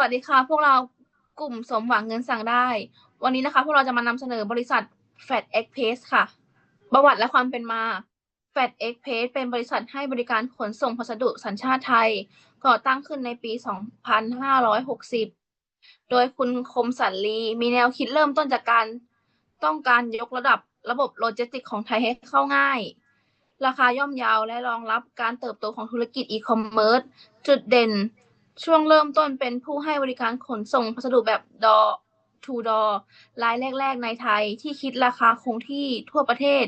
สวัสดีค่ะ พวกเรากลุ่มสมหวังเงินสั่งได้ วันนี้นะคะ พวกเราจะมานำเสนอบริษัท Fat Express ค่ะ ประวัติและความเป็นมา Fat Express เป็นบริษัทให้บริการขนส่งพัสดุสัญชาติไทย ก่อตั้งขึ้นในปี 2560 โดยคุณคมสันลีมีแนวคิดเริ่มต้นจากการต้องการยกระดับระบบโลจิสติกของไทยให้เข้าง่าย ราคาย่อมเยาวและรองรับการเติบโตของธุรกิจอีคอมเมิร์ซจุดเด่น ช่วงเริ่มต้นเป็นผู้ให้บริการขนส่งพัสดุแบบดอทูดอรายแรก ๆ ในไทยที่คิดราคาคงที่ทั่วประเทศ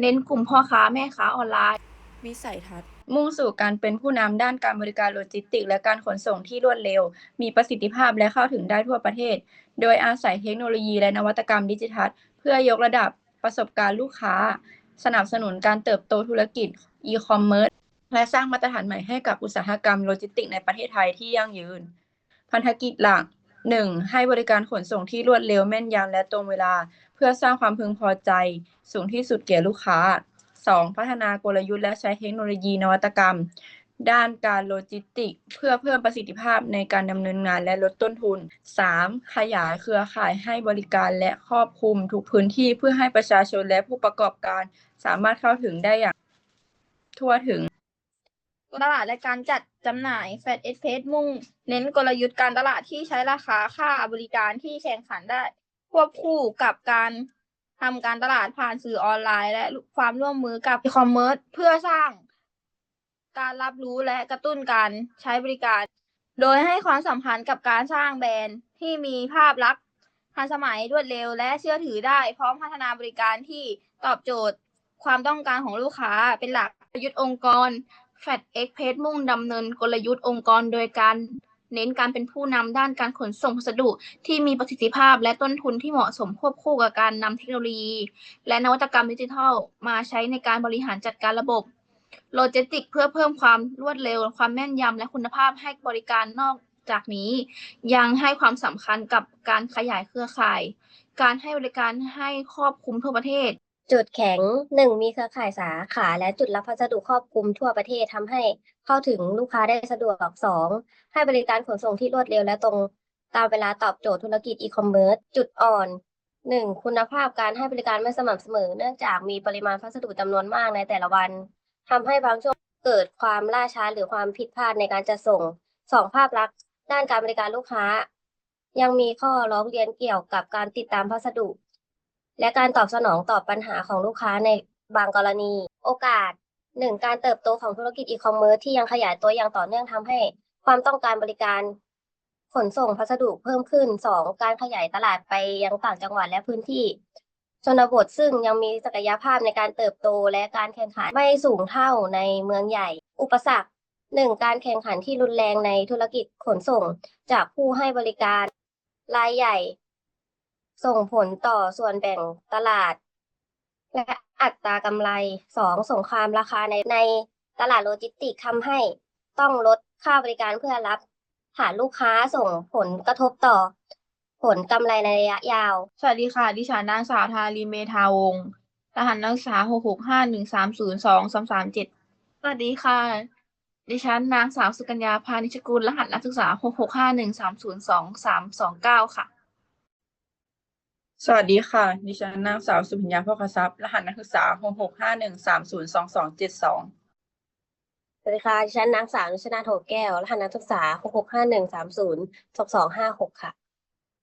เน้นกลุ่มพ่อค้าแม่ค้าออนไลน์ วิสัยทัศน์ มุ่งสู่การเป็นผู้นำด้านการบริการโลจิสติก และการขนส่งที่รวดเร็ว มีประสิทธิภาพและเข้าถึงได้ทั่วประเทศ โดยอาศัยเทคโนโลยีและนวัตกรรมดิจิทัล เพื่อยกระดับประสบการณ์ลูกค้า สนับสนุนการเติบโตธุรกิจอีคอมเมิร์ซ และสร้างมาตรฐานใหม่ให้กับอุตสาหกรรมโลจิสติกส์ในประเทศไทยที่ยั่งยืน พันธกิจหลัก 1. ให้บริการขนส่งที่รวดเร็วแม่นยำและตรงเวลา เพื่อสร้างความพึงพอใจ สูงที่สุดแก่ลูกค้า 2. พัฒนากลยุทธ์และใช้เทคโนโลยีนวัตกรรม ด้านการโลจิสติกส์เพื่อเพิ่มประสิทธิภาพในการดำเนินงานและลดต้นทุน 3. ขยายเครือข่ายให้บริการและครอบคลุมทุกพื้นที่เพื่อให้ประชาชนและผู้ประกอบการ สามารถเข้าถึงได้อย่างทั่วถึง ตลาดและการจัดจำหน่าย Fat Express มุ่ง เน้นกลยุทธ์การตลาดที่ใช้ราคาค่าบริการที่แข่งขันได้ ควบคู่กับการทำการตลาดผ่านสื่อออนไลน์ และความร่วมมือกับอีคอมเมิร์ซเพื่อสร้าง การรับรู้และกระตุ้นการใช้บริการ โดยให้ความสำคัญกับการสร้างแบรนด์ที่มีภาพลักษณ์ทันสมัยรวดเร็วและเชื่อถือได้ พร้อมพัฒนาบริการที่ตอบโจทย์ ความต้องการของลูกค้าเป็นหลักกลยุทธ์องค์กร Fat Express มุ่งดำเนินกลยุทธ์องค์กรโดยการเน้นการเป็นผู้นำด้านการขนส่งพัสดุที่มีประสิทธิภาพและต้นทุนที่เหมาะสมควบคู่กับการนำเทคโนโลยี และนวัตกรรมดิจิทัล มาใช้ในการบริหารจัดการระบบโลจิสติกเพื่อเพิ่มความรวดเร็ว ความแม่นยำและคุณภาพให้บริการนอกจากนี้ ยังให้ความสำคัญกับการขยายเครือข่าย การให้บริการให้ครอบคลุมทั่วประเทศ จุดแข็งหนึ่งมีเครือข่ายสาขาและจุดรับพัสดุครอบคลุมทั่วประเทศทำให้เข้าถึงลูกค้าได้สะดวกสองให้บริการขนส่งที่รวดเร็วและตรงตามเวลาตอบโจทย์ธุรกิจอีคอมเมิร์ซจุดอ่อนหนึ่งคุณภาพการให้บริการไม่สม่ำเสมอ เนื่องจากมีปริมาณพัสดุจำนวนมากในแต่ละวันทำให้บางช่วงเกิดความล่าช้าหรือความผิดพลาดในการจัดส่งสองภาพลักษณ์ด้านการบริการลูกค้า ยังมีข้อร้องเรียนเกี่ยวกับการติดตามพัสดุ และการตอบสนองตอบปัญหาของลูกค้าในบางกรณี โอกาสหนึ่งการเติบโตของธุรกิจอีคอมเมิร์ซที่ยังขยายตัวอย่างต่อเนื่องทำให้ความต้องการบริการ ขนส่งพัสดุเพิ่มขึ้นสองการขยายตลาดไปยังต่างจังหวัดและพื้นที่ชนบทซึ่งยังมีศักยภาพในการเติบโตและการแข่งขันไม่สูงเท่าในเมืองใหญ่ อุปสรรคหนึ่งการแข่งขันที่รุนแรงในธุรกิจขนส่ง จากผู้ให้บริการรายใหญ่ ส่งผลต่อส่วนแบ่งตลาด และอัตรากำไรสองสงครามราคาในในตลาดโลจิสติกทำให้ต้องลดค่าบริการเพื่อรับฐานลูกค้าส่งผลกระทบต่อ ผลกำไรในระยะยาว สวัสดีค่ะ ดิฉันนางสาวทารีเมธาวงศ์รหัสนักศึกษาหกหกห้าหนึ่งสามศูนย์สองสามสามเจ็ดสวัสดีค่ะ ดิฉันนางสาวสุกัญญาพานิชกุล รหัสนักศึกษาหกหกห้าหนึ่งสามศูนย์สองสามสองเก้าค่ะ สวัสดีค่ะ ดิฉันนางสาวสุพิญญาพ่อคทรัพย์รหัสนักศึกษาหกหกห้าหนึ่งสามศูนย์สองสองเจ็ดสองสวัสดีค่ะ ดิฉันนางสาวนุชนาโถแก้ว รหัสนักศึกษาหกหกห้าหนึ่งสามศูนย์สองสองห้าหกค่ะ